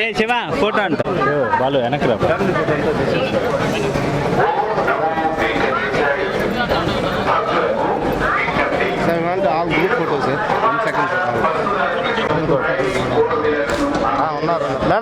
ఏ Shiva photo అంట వాళ్ళు వెనక్కి రా photos, sir. One second, sir. Ah, ఉన్నారు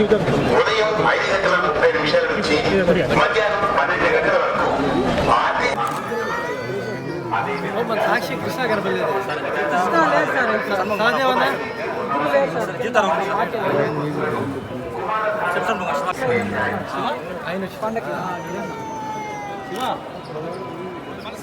ఉదయం ఐదు గంటల ముప్పై నిమిషాల నుంచి మధ్యాహ్నం పన్నెండు గంటల వరకు సాక్షి కృష్ణ కనపడలేదు కృష్ణ లేదు సార్ సహజమన్నా ఆయన పండగ మరియు